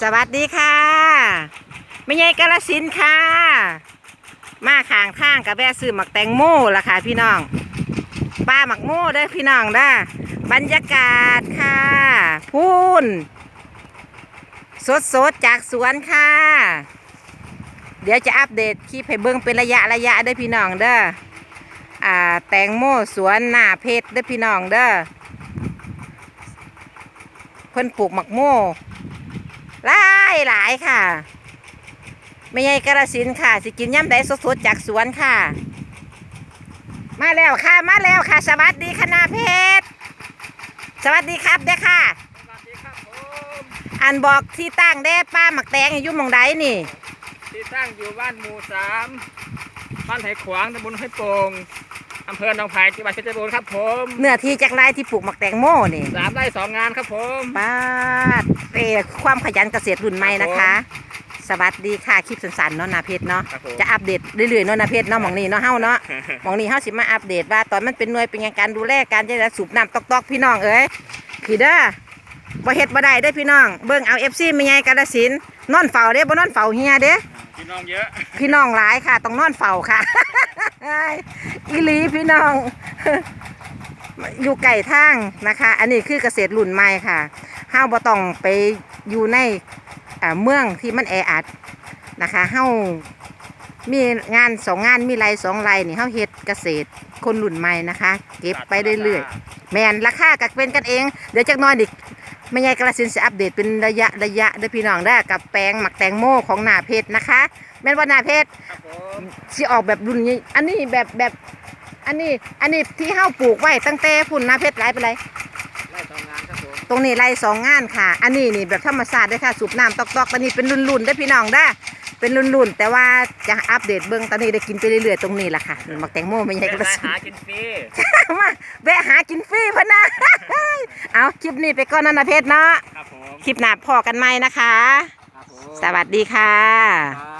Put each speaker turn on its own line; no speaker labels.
สวัสดีค่ะไม่ใช่กาลสินค่ะ มาข้างข้างกับแวะซื้อหมักแตงโมล่ะค่ะพี่น้องป้าหมักโมเด้อพี่น้องเด้บรรยากาศค่ะพูนสดสดๆจากสวนค่ะ เดี๋ยวจะอัปเดตคลิปให้เบิ่งเป็นระยะระยะเด้อพี่น้องเด้ออ่าแตงโมสวนหน้าเพชรเด้อพี่น้องเด้อเพิ่นปลูกหมักโม หลายหลายค่ะไม่ใช่กระสินธุ์ค่ะ สิกินย่ำใดสดๆจากสวนค่ะ มาแล้วค่ะ มาแล้วค่ะ สวัสดีคณะเพชรสวัสดีครับเด้อค่ะ
สวัสดีครับผม
อันบอกที่ตั้งเด้ป้าหมักแตงอยู่หมองใดนี่
ที่ตั้งอยู่บ้านหมู่สามบ้านไผ่ขวางตำบลห้วยโป่ง อำเภอหนองไผ่จังหวัดเพชรบูรณ์ครับผม
เนื้อที่จากไรที่ปลูกหมักแตงโมนี่
สามไร่สองงานครับผม
ป้าดเออความขยันเกษตรรุ่นใหม่นะคะ สวัสดีค่ะคลิปสั้นๆเนาะนาเพชรเนาะ
ครับผม
จะอัปเดตเรื่อยๆเนาะนาเพชรเนาะหมองนี้เนาะเฮาเนาะหมองนี้เฮาสิมาอัปเดตว่าตอนมันเป็นหน่วยเป็นหยังการดูแลการจะได้สูบน้ำตอกๆพี่น้องเอ้ยพี่เด้อบ่เฮ็ดบ่ได้เด้อพี่น้องเบิ่งเอา FC ไม่ใหญ่กาฬสินธุ์นอนเฝ้าเด้บ่นอนเฝ้าเฮียเด้
พี่น้องเยอะ
พี่น้องหลายค่ะต้องนอนเฝ้าค่ะ อีหลีพี่น้อง อยู่ไก่ทางนะคะ อันนี้คือเกษตรรุ่นใหม่ค่ะเฮาบ่ต้องไปอยู่ในอ่าเมืองที่มันแออัดนะคะเฮามีงานสองงานมีไรสองไรนี่เฮาเฮ็ดเกษตรคนรุ่นใหม่นะคะ เก็บไปเรื่อยๆแมนราคากักเป็นกันเอง เดี๋ยวจักหน้อยดิ ไม่ใหญ่กระสินจะอัปเดตเป็นระยะระยะเด้อพี่น้องได้อกับแปลงหมักแตงโมของหนาเพชรนะคะ แม่นว่าหนาเพชร
ครับผม
สิออกแบบรุ่นนี้ อันนี้แบบแบบอันนี้อันนี้ที่เฮาปลูกไว้ตั้งแต่พุ่นหนาเพชรไรไปเลย
ไร่สองงานครับผม
ตรงนี้ไรสองงานค่ะ อันนี้นี่แบบธรรมชาติด้วยค่ะ สูบน้ำตอกๆอันนี้เป็นรุ่นๆได้อพี่น้องได้อเป็นรุ่นๆ แต่ว่าจะอัปเดตเบื้องตอนนี้ได้กินไปเรื่อยๆ ตรงนี้แหละค่ะหมักแตงโมไม่ใช่กระ
เป็น
สิน
หากินฟรี
มาแวะหากินฟรีพะนะ เอาคลิปนี้ไปก่อนนะนะเพชรเนาะ
ครับผม
คลิปหน้าพอกันไหมนะคะ
ครับผม
สวัสดีค่ะ
ครับ